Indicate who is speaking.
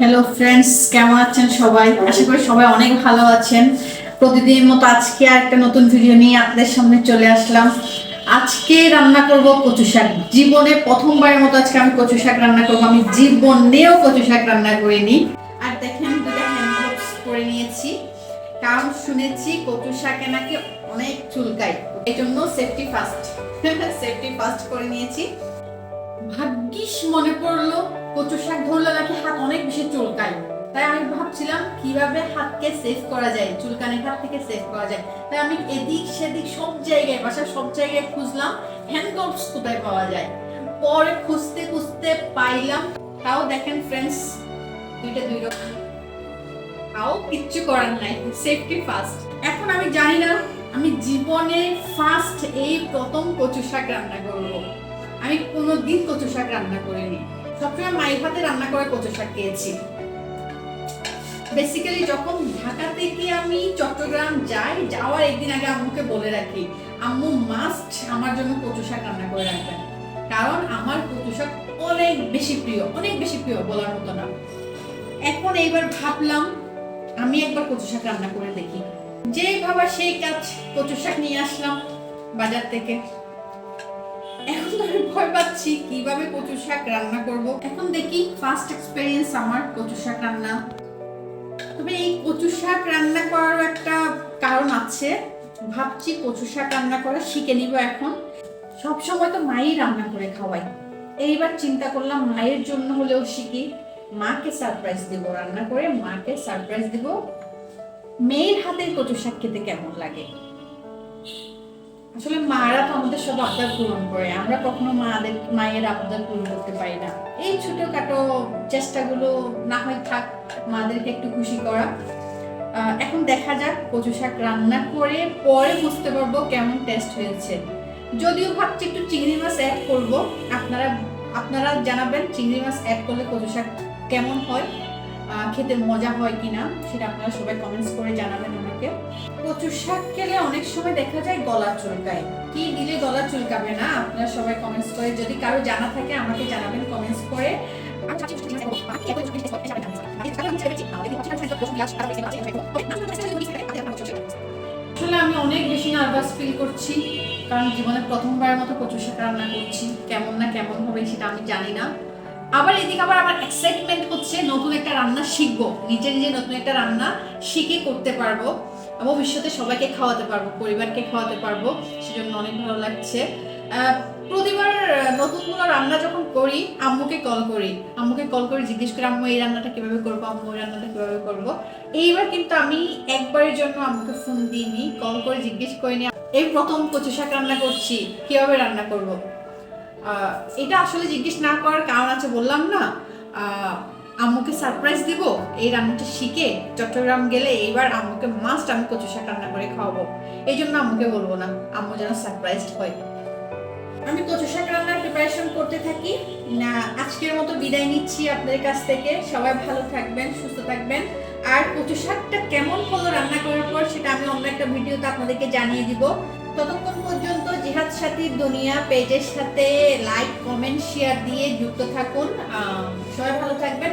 Speaker 1: Hello friends কেমন আছেন সবাই? আশা করি সবাই অনেক ভালো আছেন। প্রতিদিনের মতো আজকে আর একটা নতুন ভিডিও নিয়ে আপনাদের সামনে চলে আসলাম। আজকে রান্না করব কচু শাক। জীবনে প্রথমবারের মতো আজকে আমি কচু শাক রান্না করব। আমি জীবনেও কচু শাক রান্না করিনি। আর দেখেন দুটো হ্যান্ড করে নিয়েছি। কারণ শুনেছি কচু শাকে নাকি অনেক চুলকায়। এই জন্য সেফটি ফার্স্ট সেফটি ফার্স্ট করে নিয়েছি। ভাগ্যিস মনে পড়ল, কচু শাক ধরলে নাকি হাত অনেক বেশি চুলকায়। তাই আমি ভাবছিলাম কীভাবে হাতকে সেভ করা যায়, চুলকানির হাত থেকে সেভ করা যায়। তাই আমি এদিক সেদিক সব জায়গায়, বাসার সব জায়গায় খুঁজলাম হ্যান্ড গ্লোভস কোথায় পাওয়া যায়। পরে খুঁজতে খুঁজতে পাইলাম, তাও দেখেন ফ্রেন্ডস দুইটা দুই রকম। তাও কিচ্ছু করার নাই সেফটি ফার্স্ট এখন আমি জানি না, আমি জীবনে ফার্স্ট এই প্রথম কচু শাক রান্না করব। আমি কোনোদিন কচু শাক রান্না করিনি। সবসময় মায়ের হাতে রান্না করে কচু শাক খেয়েছি। বেসিক্যালি যখন ঢাকা থেকে আমি চট্টগ্রাম যাই, যাওয়ার একদিন আগে আম্মুকে বলে রাখি, আম্মু মাস্ট আমার জন্য কচু শাক রান্না করে রাখবেন। কারণ আমার কচু শাক অনেক বেশি প্রিয়, অনেক বেশি প্রিয় বলার মতো না। এখন এইবার ভাবলাম, আমি একবার কচু শাক রান্না করে দেখি। যেই ভাবা সেই কাজ কচু শাক নিয়ে আসলাম বাজার থেকে। এখন ভয় পাচ্ছি, কীভাবে কচু শাক রান্না করব। এখন দেখি ফার্স্ট এক্সপেরিয়েন্স আমার কচু শাক রান্না। তবে এই কচু শাক রান্না করার একটা কারণ আছে। ভাবছি কচু শাক রান্না করা শিখে নিব এখন। সব সময় তো মাই রান্না করে খাওয়াই এইবার চিন্তা করলাম মায়ের জন্য হলেও শিখি। মাকে সারপ্রাইজ দেব, রান্না করে মাকে সারপ্রাইজ দেব। মেয়ের হাতের কচু শাক খেতে কেমন লাগে? আসলে মারা আমাদের সব আবদার পূরণ করে, আমরা কখনো মাদের, মায়ের আবদার পূরণ করতে পারি না। এই ছোটখাটো চেষ্টাগুলো না হয় থাক, মাদেরকে একটু খুশি করা। এখন দেখা যাক কচু শাক রান্না করে পরে বুঝতে পারব কেমন টেস্ট হয়েছে। যদিও ভাবছি একটু চিংড়ি মাছ অ্যাড করব। আপনারা আপনারা জানাবেন চিংড়ি মাছ অ্যাড করলে কচু শাক কেমন হয়। খেতে মজা হয় কিনা সেটা আপনারা সবাই কমেন্টস করে জানাবেন আমাকে কচুর শাক খেলে অনেক সময় দেখা যায় গলা চুলকায় কি দিলে গলা চুলকাবে না আপনারা সবাই কমেন্টস করে যদি কারও জানা থাকে আমাকে জানাবেন কমেন্টস করে আসলে আমি অনেক বেশি নার্ভাস ফিল করছি কারণ জীবনে প্রথমবারের মতো কচু শাক রান্না করছি কেমন না কেমন হবে সেটা আমি জানি না আবার এদিকে আবার আমার এক্সাইটমেন্ট হচ্ছে, নতুন একটা রান্না শিখব। নিজে নিজে নতুন একটা রান্না শিখে করতে পারব। ভবিষ্যতে সবাইকে খাওয়াতে পারব, পরিবারকে খাওয়াতে পারব, সেজন্য অনেক ভালো লাগছে। প্রতিবার নতুন কোনো রান্না যখন করি, আম্মুকে কল করি। আম্মুকে কল করে, জিজ্ঞেস করি, আম্মু, এই রান্নাটা কীভাবে করব? আম্মু, এই রান্নাটা কীভাবে করব? এইবার কিন্তু আমি একবারের জন্য আম্মুকে ফোন দিইনি কল করে জিজ্ঞেস করিনি। এই প্রথম কচু শাক রান্না করছি, কীভাবে রান্না করব? এটা আসলে জিজ্ঞেস না করার কারণ আছে বললাম না। আম্মুকে সারপ্রাইজ দিব, এই রান্নাটা শিখে চট্টগ্রাম গেলে এইবার আম্মুকে মাস্ট আমি কচু শাক রান্না করে খাওয়াবো। এই জন্য আম্মুকে বলব না, আম্মু যেন সারপ্রাইজ হয়। আমি কচু শাক রান্নার প্রিপারেশন করতে থাকি। না, আজকের মতো বিদায় নিচ্ছি আপনাদের কাছ থেকে। সবাই ভালো থাকবেন, সুস্থ থাকবেন। আর কচু শাকটা কেমন হলো রান্না করার পর, সেটা আমি অন্য একটা ভিডিওতে আপনাদেরকে জানিয়ে দিব। ততক্ষণ পর্যন্ত জিহাদ সাথীর দুনিয়া পেজের সাথে লাইক কমেন্ট শেয়ার দিয়ে যুক্ত থাকুন সবাই ভালো থাকবেন।